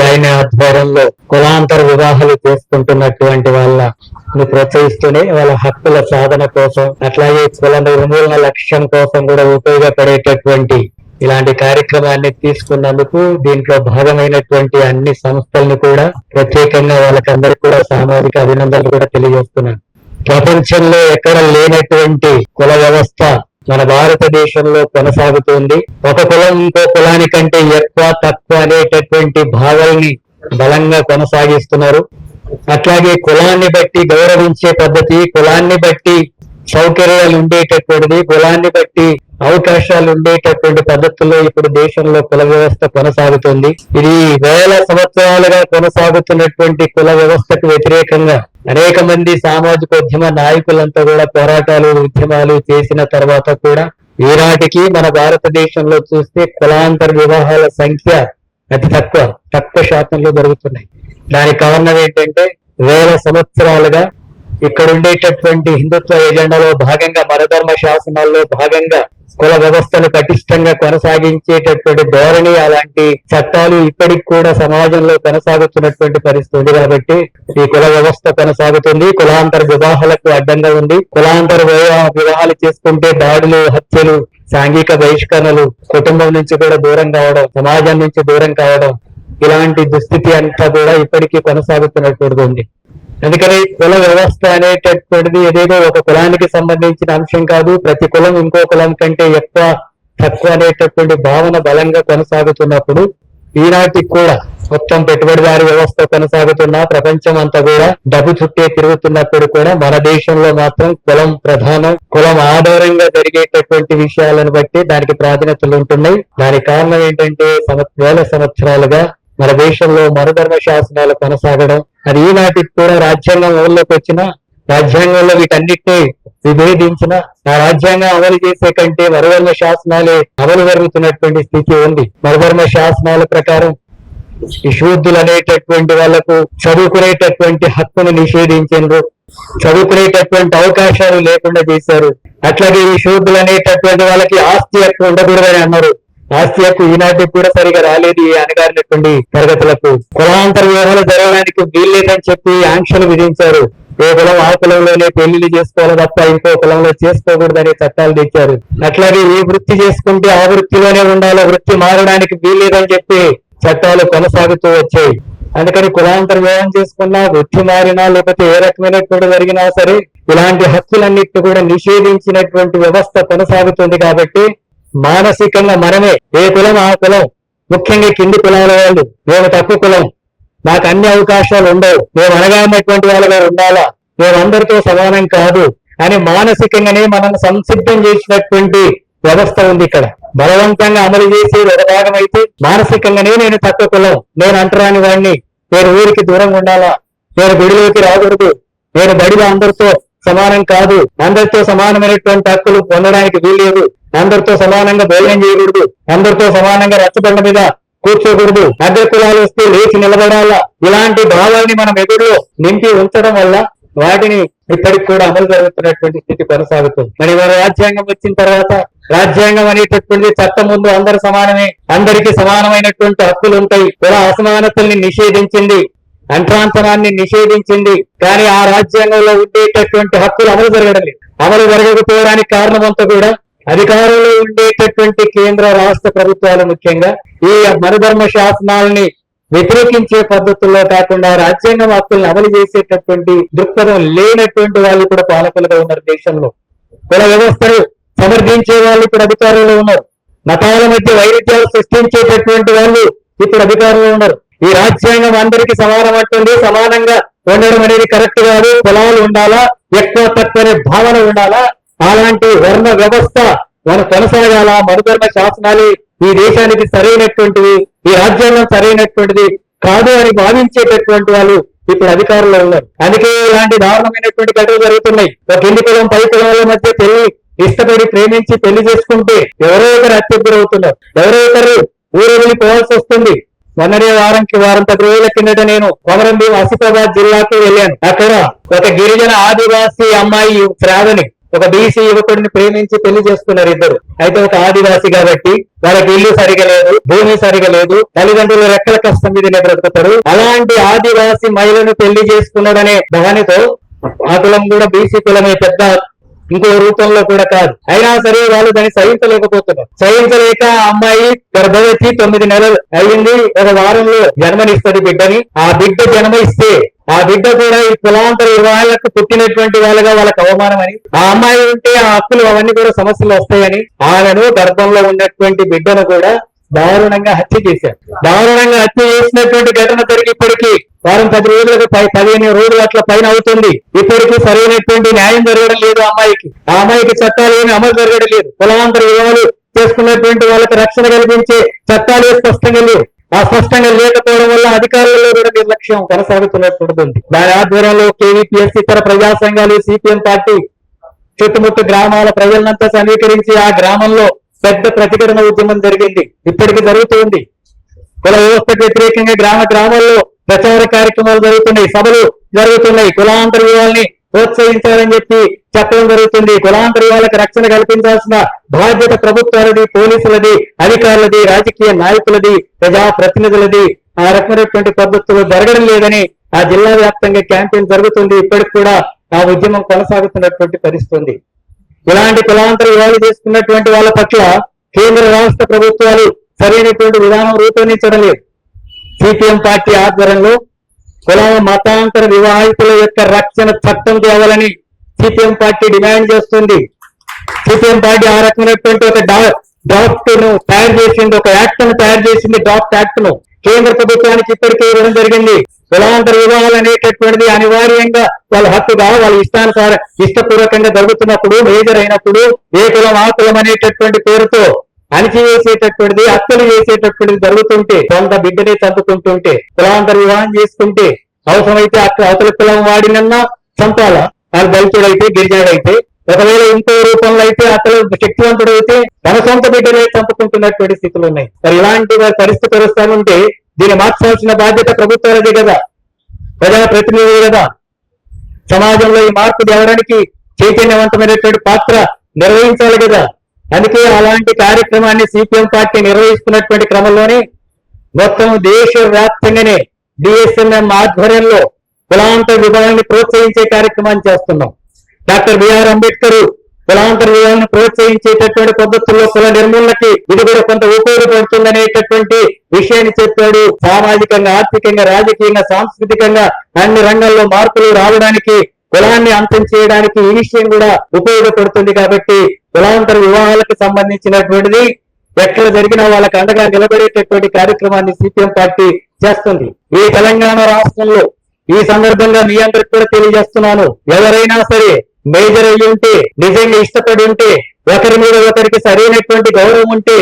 ఆయన ఆధ్వర్యంలో కులాంతర వివాహాలు చేసుకుంటున్నటువంటి వాళ్ళని ప్రోత్సహిస్తూనే వాళ్ళ హక్కుల సాధన కోసం అట్లాగే కుల నిర్మూలన లక్ష్యం కోసం కూడా ఉపయోగపడేటటువంటి ఇలాంటి కార్యక్రమాన్ని తీసుకున్నందుకు దీంట్లో భాగమైనటువంటి అన్ని సంస్థలను కూడా ప్రత్యేకంగా వాళ్ళకందరికీ కూడా సామాజిక అభినందనలు కూడా తెలియజేస్తున్నాను. ప్రపంచంలో ఎక్కడ లేనటువంటి కుల వ్యవస్థ మన భారతదేశంలో కొనసాగుతుంది. ఒక కులం ఇంకో కులానికంటే ఎక్కువ తక్కువ అనేటటువంటి భావాల్ని బలంగా కొనసాగిస్తున్నారు. అట్లాగే కులాన్ని బట్టి గౌరవించే పద్ధతి కులాన్ని బట్టి సౌకర్యాలు ఉండేటటువంటిది కులాన్ని బట్టి అవకాశాలు ఉండేటటువంటి పద్ధతుల్లో ఇప్పుడు దేశంలో కుల వ్యవస్థ కొనసాగుతుంది. ఇది వేల సంవత్సరాలుగా కొనసాగుతున్నటువంటి కుల వ్యవస్థకు వ్యతిరేకంగా అనేక మంది సామాజిక ఉద్యమ నాయకులంతా కూడా పోరాటాలు ఉద్యమాలు చేసిన తర్వాత కూడా ఈనాటికి మన భారతదేశంలో చూస్తే కులాంతర వివాహాల సంఖ్య అతి తక్కువ తక్కువ శాతంలో జరుగుతున్నాయి. దానికి కారణం ఏంటంటే వేల సంవత్సరాలుగా ఇక్కడ ఉండేటటువంటి హిందుత్వ ఎజెండాలో భాగంగా మరధర్మ శాసనాల్లో భాగంగా కుల వ్యవస్థను పటిష్టంగా కొనసాగించేటటువంటి ధోరణి అలాంటి చట్టాలు ఇప్పటికి కూడా సమాజంలో కొనసాగుతున్నటువంటి పరిస్థితి ఉంది కాబట్టి ఈ కుల వ్యవస్థ కొనసాగుతుంది. కులాంతర వివాహాలకు అడ్డంగా ఉంది. కులాంతర వివాహ- వివాహాలు చేసుకుంటే దాడులు హత్యలు సాంఘిక బహిష్కరణలు కుటుంబం నుంచి కూడా దూరం కావడం సమాజం నుంచి దూరం కావడం ఇలాంటి దుస్థితి అంతా కూడా ఇప్పటికీ కొనసాగుతున్నటువంటిది ఉంది. అందుకని కుల వ్యవస్థ అనేటటువంటిది ఏదేదో ఒక కులానికి సంబంధించిన అంశం కాదు. ప్రతి కులం ఇంకో కులం కంటే ఎక్కువ తక్కువ అనేటటువంటి భావన బలంగా కొనసాగుతున్నప్పుడు ఈనాటికి కూడా మొత్తం పెట్టుబడిదారి వ్యవస్థ కొనసాగుతున్న ప్రపంచం అంతా కూడా డబ్బు చుట్టే తిరుగుతున్నప్పుడు కూడా మన దేశంలో మాత్రం కులం ప్రధానం కులం ఆధారంగా జరిగేటటువంటి విషయాలను బట్టి దానికి ప్రాధాన్యతలు ఉంటున్నాయి. దానికి కారణం ఏంటంటే సంవ- వేల సంవత్సరాలుగా మన దేశంలో మరుధర్మ శాసనాలు కొనసాగడం అది ఈనాటికి కూడా రాజ్యాంగం అమల్లోకి వచ్చిన రాజ్యాంగంలో వీటన్నిటినీ విభేదించిన ఆ రాజ్యాంగం అమలు చేసే కంటే మరువర్మ శాసనాలే అమలు జరుగుతున్నటువంటి స్థితి ఉంది. మరువర్మ శాసనాల ప్రకారం ఈ అనేటటువంటి వాళ్ళకు చదువుకునేటటువంటి హక్కును నిషేధించారు చదువుకునేటటువంటి అవకాశాలు లేకుండా చేశారు. అట్లాగే ఈ అనేటటువంటి వాళ్ళకి ఆస్తి హక్కు ఉండకూడదని అన్నారు. ఆస్తి హక్కు ఈనాటికి కూడా సరిగా రాలేదు ఈ అనగారినటువంటి తరగతులకు. కులాంతర వివాహాలు జరగడానికి వీల్లేదని చెప్పి ఆంక్షలు విధించారు. ఏ కులం ఆ కులంలోనే పెళ్ళిళ్ళు చేసుకోవాలి తప్ప ఇంకో కులంలో చేసుకోకూడదనే చట్టాలు తెచ్చారు. అట్లాగే ఏ వృత్తి చేసుకుంటే ఆ వృత్తిలోనే ఉండాలి వృత్తి మారడానికి వీల్లేదని చెప్పి చట్టాలు కొనసాగుతూ వచ్చాయి. అందుకని కులాంతర వివాహం చేసుకున్నా వృత్తి మారినా లేకపోతే ఏ రకమైనటువంటి జరిగినా సరే ఇలాంటి హక్కులన్నిటి కూడా నిషేధించినటువంటి వ్యవస్థ కొనసాగుతుంది కాబట్టి మానసికంగా మనమే ఏ కులం ఆ కులం. ముఖ్యంగా కింది కులాల వాళ్ళు. మేము తక్కువ కులం. నాకు అన్ని అవకాశాలు ఉండవు. మేము అనగానటువంటి వాళ్ళగా ఉండాలా? మేమందరితో సమానం కాదు. అని మానసికంగానే మనల్ని సంసిద్ధం చేసినటువంటి వ్యవస్థ ఉంది ఇక్కడ. బలవంతంగా అమలు చేసి ఒక భాగం అయితే మానసికంగానే నేను తక్కువ కులం. నేను అంటరాని వాడిని నేను ఊరికి దూరంగా ఉండాలా? నేను గుడిలోకి రాకూడదు. నేను బడిలో అందరితో సమానం కాదు. అందరితో సమానమైనటువంటి హక్కులు పొందడానికి వీల్లేదు. అందరితో సమానంగా భోజనం చేయకూడదు. అందరితో సమానంగా రచ్చబండ మీద కూర్చోకూడదు. అగ్ర కులాలు వస్తే లేచి నిలబడాలా? ఇలాంటి భావాల్ని మనం ఎదురులో నింపి ఉంచడం వల్ల వాటిని ఇప్పటికి కూడా అమలు జరుగుతున్నటువంటి స్థితి కొనసాగుతుంది. మరి మన రాజ్యాంగం వచ్చిన తర్వాత రాజ్యాంగం అనేటటువంటి చట్టం ముందు అందరు సమానమే అందరికి సమానమైనటువంటి హక్కులు ఉంటాయి. కుల అసమానతల్ని నిషేధించింది అంట్రాంతరాన్ని నిషేధించింది కానీ ఆ రాజ్యాంగంలో ఉండేటటువంటి హక్కులు అమలు జరగడం అమలు జరగకపోవడానికి కారణమంతా కూడా అధికారంలో ఉండేటటువంటి కేంద్ర రాష్ట్ర ప్రభుత్వాలు ముఖ్యంగా ఈ మనధర్మ శాసనాలని వ్యతిరేకించే పద్ధతుల్లో కాకుండా రాజ్యాంగం హక్కులను అమలు చేసేటటువంటి దృక్పథం లేనటువంటి వాళ్ళు కూడా పాలకులుగా ఉన్నారు దేశంలో. కుల వ్యవస్థను సమర్థించే వాళ్ళు ఇప్పుడు అధికారంలో ఉన్నారు. మతాల మధ్య వైరుధ్యాలు సృష్టించేటటువంటి వాళ్ళు ఇప్పుడు అధికారంలో ఉన్నారు. ఈ రాజ్యాంగం అందరికీ సమానం అంటుంది. సమానంగా ఉండడం అనేది కరెక్ట్ కాదు. కులాలు ఉండాలా? ఎక్కువ తక్కువ భావన ఉండాలా? అలాంటి వర్ణ వ్యవస్థ మన కొనసాగాల? మనుధర్మ శాసనాలే ఈ దేశానికి సరైనటువంటివి ఈ రాజ్యాంగం సరైనటువంటిది కాదు అని భావించేటటువంటి వాళ్ళు ఇప్పుడు అధికారంలో ఉన్నారు. అందుకే ఇలాంటి దారుణమైనటువంటి ఘటనలు జరుగుతున్నాయి. ఒక కింది కులం పై కులాల మధ్య పెళ్ళి ఇష్టపడి ప్రేమించి పెళ్ళి చేసుకుంటే ఎవరో ఒకరు హత్యకు అవుతున్నారు ఎవరో ఒకరు ఊరు వెళ్ళిపోవాల్సి వస్తుంది. మొన్ననే వారంకి వారం పది రోజుల కిందట నేను కొమరంభీం ఆసిఫాబాద్ జిల్లాకు వెళ్ళాను. అక్కడ ఒక గిరిజన ఆదివాసీ అమ్మాయి శ్రావణి ఒక బీసీ యువకుడిని ప్రేమించి పెళ్ళి చేసుకున్నారు ఇద్దరు. అయితే ఒక ఆదివాసి కాబట్టి వాళ్ళకి ఇల్లు సరిగా లేదు భూమి సరిగా లేదు తల్లిదండ్రులు రెక్కల కష్టం మీద బ్రతుకుతారు. అలాంటి ఆదివాసి మహిళను పెళ్ళి చేసుకున్నాడనే దానితో ఆ కులం కూడా బీసీ కులమే. పెద్ద ఇంకో రూపంలో కూడా కాదు. అయినా సరే వాళ్ళు దాన్ని సహించలేకపోతున్నారు. సహించలేక ఆ అమ్మాయి గర్భవతి తొమ్మిది నెలలు అయింది ఒక వారంలో జన్మనిస్తుంది బిడ్డని. ఆ బిడ్డ జన్మ ఇస్తే ఆ బిడ్డ కూడా ఈ కులాంతర వివాహాలకు పుట్టినటువంటి వాళ్ళగా వాళ్ళకి అవమానం అని ఆ అమ్మాయి ఉంటే ఆ హక్కులు అవన్నీ కూడా సమస్యలు వస్తాయని ఆమెను గర్భంలో ఉన్నటువంటి బిడ్డను కూడా దారుణంగా హత్య చేశారు. దారుణంగా హత్య చేసినటువంటి ఘటన జరిగి వారం పది రోజులకు పై పదిహేను రోజులు అట్లా పైన అవుతుంది. ఇప్పటికీ సరైనటువంటి న్యాయం జరగడం లేదు అమ్మాయికి. ఆ అమ్మాయికి చట్టాలు ఏమి అమలు జరగడం లేదు. కులవంతర వివాహాలు చేసుకున్నటువంటి వాళ్ళకి రక్షణ కల్పించే చట్టాలు స్పష్టంగా లేవు. ఆ స్పష్టంగా లేకపోవడం వల్ల అధికారులలో కూడా నిర్లక్ష్యం కొనసాగుతున్నట్టుంది దాని ఆధ్వర్యంలో కేవీపీఎస్ ఇతర ప్రజా సంఘాలు సిపిఎం పార్టీ చుట్టుముట్టు గ్రామాల ప్రజలంతా సమీకరించి ఆ గ్రామంలో పెద్ద ప్రతిఘటన ఉద్యమం జరిగింది. ఇప్పటికి జరుగుతుంది కుల వ్యవస్థకు వ్యతిరేకంగా గ్రామ గ్రామాల్లో ప్రచార కార్యక్రమాలు జరుగుతున్నాయి సభలు జరుగుతున్నాయి కులాంతర వివాహాల్ని ప్రోత్సహించాలని చెప్పి చెప్పడం జరుగుతుంది. కులాంతర వివాహాలకు రక్షణ కల్పించాల్సిన బాధ్యత ప్రభుత్వాలది పోలీసులది అధికారులది రాజకీయ నాయకులది ప్రజా ప్రతినిధులది ఆ రకమైనటువంటి పద్ధతులు జరగడం లేదని ఆ జిల్లా వ్యాప్తంగా క్యాంపెయిన్ జరుగుతుంది. ఇప్పటికి కూడా ఆ ఉద్యమం కొనసాగుతున్నటువంటి పరిస్థితుంది. ఇలాంటి కులాంతర వివాహాలు చేసుకున్నటువంటి వాళ్ళ పట్ల కేంద్ర రాష్ట్ర ప్రభుత్వాలు సరైనటువంటి విధానం రూపొందించడం లేదు. సిపిఎం పార్టీ ఆధ్వర్యంలో కుల మతాంతర వివాహితుల యొక్క రక్షణ చట్టం తేవాలని సిపిఎం పార్టీ డిమాండ్ చేస్తుంది. సిపిఎం పార్టీ ఆ రకమైనటువంటి ఒక డ్రాఫ్ట్ను తయారు చేసింది ఒక యాక్ట్ను తయారు చేసింది డ్రాఫ్ట్ యాక్ట్ను కేంద్ర ప్రభుత్వానికి ఇప్పటికే ఇవ్వడం జరిగింది. కులాంతర వివాహాలు అనేటటువంటిది అనివార్యంగా వాళ్ళ హక్కుగా వాళ్ళ ఇష్టానుసార ఇష్టపూర్వకంగా జరుగుతున్నప్పుడు మేజర్ అయినప్పుడు ఏ కులం ఆ కులం అనేటటువంటి పేరుతో అణిచివేసేటటువంటిది హత్యలు చేసేటటువంటిది జరుగుతుంటే సొంత బిడ్డనే చంపుకుంటుంటే కులాంతర వివాహం చేసుకుంటే అవసరమైతే అక్కడ అవతల కులం వాడినన్నా చంపాల? అది దళితుడైతే గిరిజనుడైతే ఒకవేళ ఇంకో రూపంలో అయితే అతను శక్తివంతుడు అయితే తన సొంత బిడ్డలే చంపుకుంటున్నటువంటి స్థితులు ఉన్నాయి. మరి ఇలాంటి పరిస్థితి వస్తానుంటే దీన్ని మార్చాల్సిన బాధ్యత ప్రభుత్వాలదే కదా? ప్రజా ప్రతినిధులు కదా? సమాజంలో ఈ మార్పు తేవడానికి చైతన్యవంతమైనటువంటి పాత్ర నిర్వహించాలి కదా? అందుకే అలాంటి కార్యక్రమాన్ని సిపిఎం పార్టీ నిర్వహిస్తున్నటువంటి క్రమంలోనే మొత్తం దేశ వ్యాప్తంగానే డిఎస్ఎంఎం ఆధ్వర్యంలో కులాంతర విభాగాన్ని ప్రోత్సహించే కార్యక్రమాన్ని చేస్తున్నాం. డాక్టర్ బిఆర్ అంబేద్కర్ కులాంతర విభాగాన్ని ప్రోత్సహించేటటువంటి పద్ధతుల్లో కుల నిర్మూలనకి ఇది కూడా కొంత ఉపయోగపడుతుందనేటటువంటి విషయాన్ని చెప్పాడు. సామాజికంగా ఆర్థికంగా రాజకీయంగా సాంస్కృతికంగా అన్ని రంగాల్లో మార్పులు రావడానికి కులాన్ని అంతం చేయడానికి ఈ విషయం కూడా ఉపయోగపడుతుంది కాబట్టి కులాంతర వివాహాలకు సంబంధించినటువంటిది ఎక్కడ జరిగినా వాళ్ళకి అండగా నిలబడేటటువంటి కార్యక్రమాన్ని సిపిఎం పార్టీ చేస్తుంది. ఈ తెలంగాణ రాష్ట్రంలో ఈ సందర్భంగా మీ అందరికి కూడా తెలియజేస్తున్నాను. ఎవరైనా సరే మేజర్ అయ్యి ఉంటే నిజంగా ఇష్టపడి ఉంటే ఒకరి మీద ఒకరికి సరైనటువంటి గౌరవం ఉంటే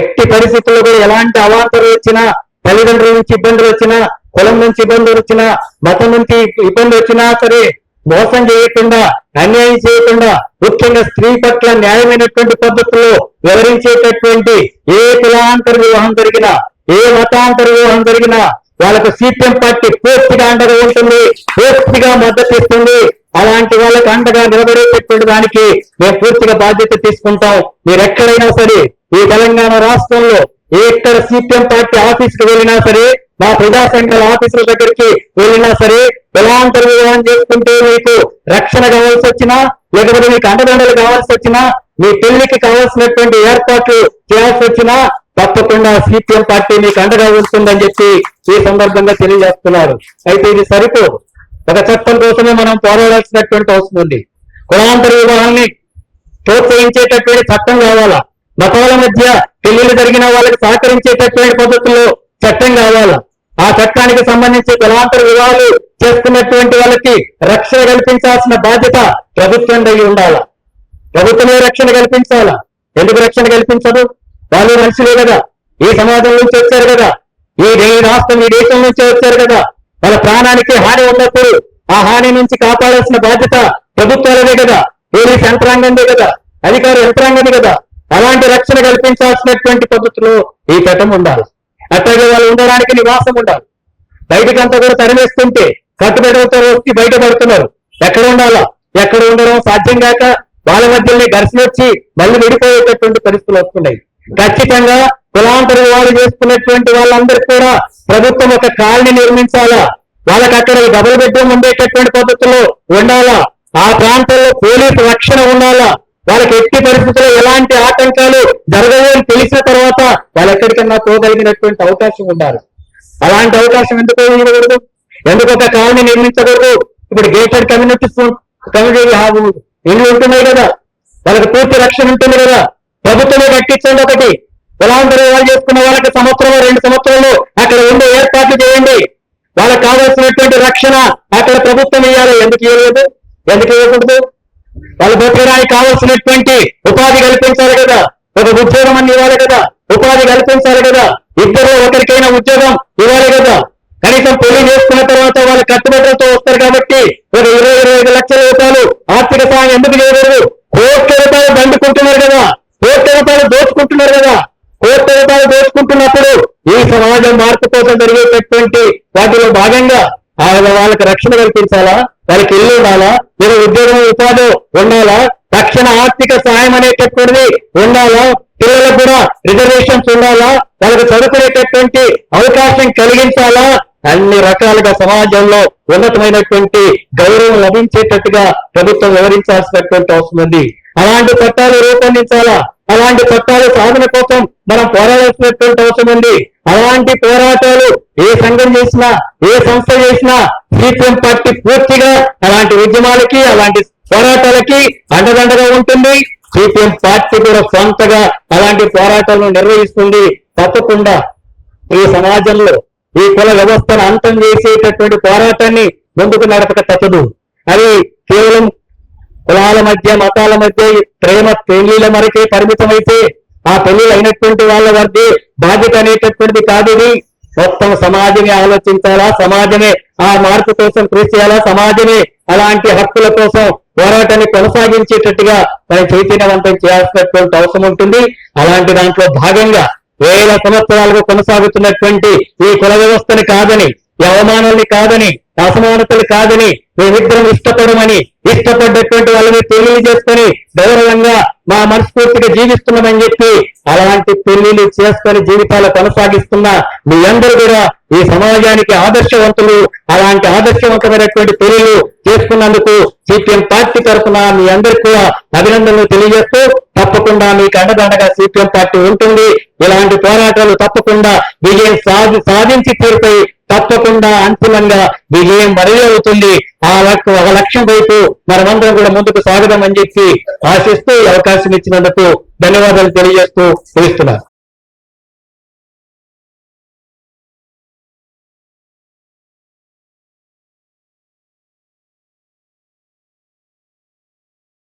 ఎట్టి పరిస్థితుల్లో కూడా ఎలాంటి అవాంతరం వచ్చినా తల్లిదండ్రుల నుంచి ఇబ్బందులు వచ్చినా కులం నుంచి ఇబ్బందులు వచ్చినా మతం నుంచి ఇబ్బంది వచ్చినా సరే మోసం చేయకుండా అన్యాయం చేయకుండా ముఖ్యంగా స్త్రీ పట్ల న్యాయమైనటువంటి పద్ధతుల్లో వివరించేటటువంటి ఏ కులాంతర వివాహం జరిగినా ఏ మతాంతర వివాహం జరిగినా వాళ్ళకు సిపిఎం పార్టీ పూర్తిగా అండగా ఉంటుంది పూర్తిగా మద్దతు ఇస్తుంది. అలాంటి వాళ్ళకి అండగా నిలబడేటటువంటి దానికి మేము పూర్తిగా బాధ్యత తీసుకుంటాం. మీరు ఎక్కడైనా సరే ఈ తెలంగాణ రాష్ట్రంలో ఎక్కడ సిపిఎం పార్టీ ఆఫీస్కి వెళ్ళినా సరే మా ప్రజా సంఘాల ఆఫీసుల దగ్గరికి వెళ్ళినా సరే ఎలాంటి వివాహం చేసుకుంటే మీకు రక్షణ కావాల్సి వచ్చినా లేకపోతే మీకు అండదండలు కావాల్సి వచ్చినా మీ పెళ్ళికి కావాల్సినటువంటి ఏర్పాట్లు చేయాల్సి వచ్చినా తప్పకుండా సిపిఎం పార్టీ మీకు అండగా ఉంటుందని చెప్పి ఈ సందర్భంగా తెలియజేస్తున్నారు. అయితే ఇది సరిపోదు. ఒక చట్టం కోసమే మనం పోరాడాల్సినటువంటి అవసరం ఉంది. కులాంతర వివాహాన్ని ప్రోత్సహించేటటువంటి చట్టం కావాలా? మతాల మధ్య పెళ్ళిళ్ళు జరిగిన వాళ్ళకి సహకరించేటటువంటి పద్ధతుల్లో చట్టం కావాలా? ఆ చట్టానికి సంబంధించి కులాంతర వివాహాలు చేసుకున్నటువంటి వాళ్ళకి రక్షణ కల్పించాల్సిన బాధ్యత ప్రభుత్వం అయి ఉండాలా? ప్రభుత్వమే రక్షణ కల్పించాలా? ఎందుకు రక్షణ కల్పించదు? వాళ్ళు మనుషులే కదా. ఈ సమాజం నుంచి వచ్చారు కదా. ఈ రాష్ట్రం ఈ దేశం నుంచి వచ్చారు కదా. వాళ్ళ ప్రాణానికి హాని ఉన్నప్పుడు ఆ హాని నుంచి కాపాడాల్సిన బాధ్యత ప్రభుత్వాలదే కదా. పోలీస్ యంత్రాంగందే కదా. అధికార యంత్రాంగమే కదా. అలాంటి రక్షణ కల్పించాల్సినటువంటి పద్ధతిలో ఈ చట్టం ఉండాలి? అట్లాగే వాళ్ళు ఉండడానికి నివాసం ఉండాలి. బయటకంతా కూడా తరిమేస్తుంటే కట్టుబెడలతో వచ్చి బయటపడుతున్నారు. ఎక్కడ ఉండాలా? ఎక్కడ ఉండడం సాధ్యం కాక వాళ్ళ మధ్యనే ఘర్షణ వచ్చి మళ్ళీ విడిపోయేటటువంటి పరిస్థితులు వస్తున్నాయి. ఖచ్చితంగా కులాంతర వివాహం చేసుకున్నటువంటి వాళ్ళందరికీ కూడా ప్రభుత్వం ఒక కాలనీ నిర్మించాలా? వాళ్ళకి అక్కడ డబుల్ బెడ్రూమ్ ఉండేటటువంటి పద్ధతిలో ఉండాలా? ఆ ప్రాంతంలో పోలీసు రక్షణ ఉండాలా? వాళ్ళకి ఎట్టి పరిస్థితుల్లో ఎలాంటి ఆటంకాలు జరగవు అని తెలిసిన తర్వాత వాళ్ళు ఎక్కడికన్నా పోగలిగినటువంటి అవకాశం ఉండాలి. అలాంటి అవకాశం ఎందుకు ఇవ్వకూడదు? ఎందుకు ఒక కాలనీ నిర్మించకూడదు? ఇప్పుడు గేటెడ్ కమ్యూనిటీస్ కమ్యూనిటీ ఇల్లు ఉంటున్నాయి కదా. వాళ్ళకి పూర్తి రక్షణ ఉంటుంది కదా. ప్రభుత్వమే కట్టించండి ఒకటి. కులాంతర వాళ్ళు చేసుకున్న వాళ్ళకి సంవత్సరం రెండు సంవత్సరాలు అక్కడ ఉండే ఏర్పాట్లు చేయండి. వాళ్ళకి కావాల్సినటువంటి రక్షణ అక్కడ ప్రభుత్వం ఇవ్వాలి ఎందుకు ఇవ్వలేదు ఎందుకు ఇవ్వకూడదు? వాళ్ళ బతకడానికి కావాల్సినటువంటి ఉపాధి కల్పించాలి కదా. ఒక ఉద్యోగం అని ఇవ్వాలి కదా. ఉపాధి కల్పించాలి కదా. ఇద్దరు ఒకరికైనా ఉద్యోగం ఇవ్వాలి కదా. కనీసం పెళ్ళి చేసుకున్న తర్వాత వాళ్ళ కట్టుబడులతో వస్తారు కాబట్టి ఒక ఇరవై ఇరవై ఐదు లక్షల రూపాయలు ఆర్థిక సహాయం ఎందుకు చేయకూడదు? కోట్ల రూపాయలు దండుకుంటున్నారు కదా. కోట్ల రూపాయలు దోచుకుంటున్నారు కదా. కోట్ల రూపాయలు దోచుకుంటున్నప్పుడు ఈ సమాజం మార్పు కోసం జరిగేటటువంటి వాటిలో భాగంగా ఆయన వాళ్ళకి రక్షణ కల్పించాలా? వాళ్ళకి ఇల్లు ఉండాలా? మీరు ఉద్యోగం ఉపాధి ఉండాలా. తక్షణ ఆర్థిక సహాయం అనేటటువంటిది ఉండాలా. పిల్లలకు కూడా రిజర్వేషన్స్ ఉండాలా. వాళ్ళకు చదువుకునేటటువంటి అవకాశం కలిగించాలా. అన్ని రకాలుగా సమాజంలో ఉన్నతమైనటువంటి గౌరవం లభించేటట్టుగా ప్రభుత్వం వివరించాల్సినటువంటి అవసరం ఉంది. అలాంటి చట్టాలు రూపొందించాలా? అలాంటి చట్టాల సాధన కోసం మనం పోరాడాల్సినటువంటి అవసరం ఉంది. అలాంటి పోరాటాలు ఏ సంఘం చేసినా ఏ సంస్థ చేసినా సిపిఎం పార్టీ పూర్తిగా అలాంటి ఉద్యమాలకి అలాంటి పోరాటాలకి అండదండగా ఉంటుంది. సిపిఎం పార్టీ కూడా సొంతగా అలాంటి పోరాటాలను నిర్వహిస్తుంది. తప్పకుండా ఈ సమాజంలో ఈ కుల వ్యవస్థను అంతం చేసేటటువంటి పోరాటాన్ని ముందుకు నడపక తప్పదు అది కేవలం కులాల మధ్య మతాల మధ్య ప్రేమ పెళ్ళిల వరకే పరిమితమైతే ఆ పెళ్ళి అయినటువంటి వాళ్ళ వారికి బాధ్యత అనేటటువంటిది కాదు ఇది. మొత్తం సమాజమే ఆలోచించాలా? సమాజమే ఆ మార్పు కోసం కృషి చేయాలా? సమాజమే అలాంటి హక్కుల కోసం పోరాటాన్ని కొనసాగించేటట్టుగా మనం చైతన్యవంతం చేయాల్సినటువంటి అవసరం ఉంటుంది. అలాంటి దాంట్లో భాగంగా వేల సంవత్సరాలుగా కొనసాగుతున్నటువంటి ఈ కుల వ్యవస్థని కాదని ఈ అవమానాల్ని కాదని అసమానతలు కాదని మేమిద్దరం ఇష్టపడమని ఇష్టపడ్డటువంటి వాళ్ళని తెలియజేసుకొని గౌరవంగా మా మనస్ఫూర్తిగా జీవిస్తున్నామని చెప్పి అలాంటి పెళ్ళిళ్ళు చేసుకొని జీవితాలు కొనసాగిస్తున్న మీ అందరూ కూడా ఈ సమాజానికి ఆదర్శవంతులు అలాంటి ఆదర్శవంతమైనటువంటి పెళ్ళిళ్ళు చేసుకున్నందుకు సిపిఎం పార్టీ తరఫున మీ అందరికీ కూడా అభినందనలు తెలియజేస్తూ తప్పకుండా మీకు అండదండగా సిపిఎం పార్టీ ఉంటుంది. ఇలాంటి పోరాటాలు తప్పకుండా విజయం సాధి సాధించి తీరుతాయి. తప్పకుండా అంతిమంగా విజయం మరీ అవుతుంది ఆ లక్- ఒక లక్ష్యం వైపు మనమందరం కూడా ముందుకు సాగదామని చెప్పి ఆశిస్తూ అవకాశం ఇచ్చినందుకు ధన్యవాదాలు తెలియజేస్తూ ముగిస్తున్నాను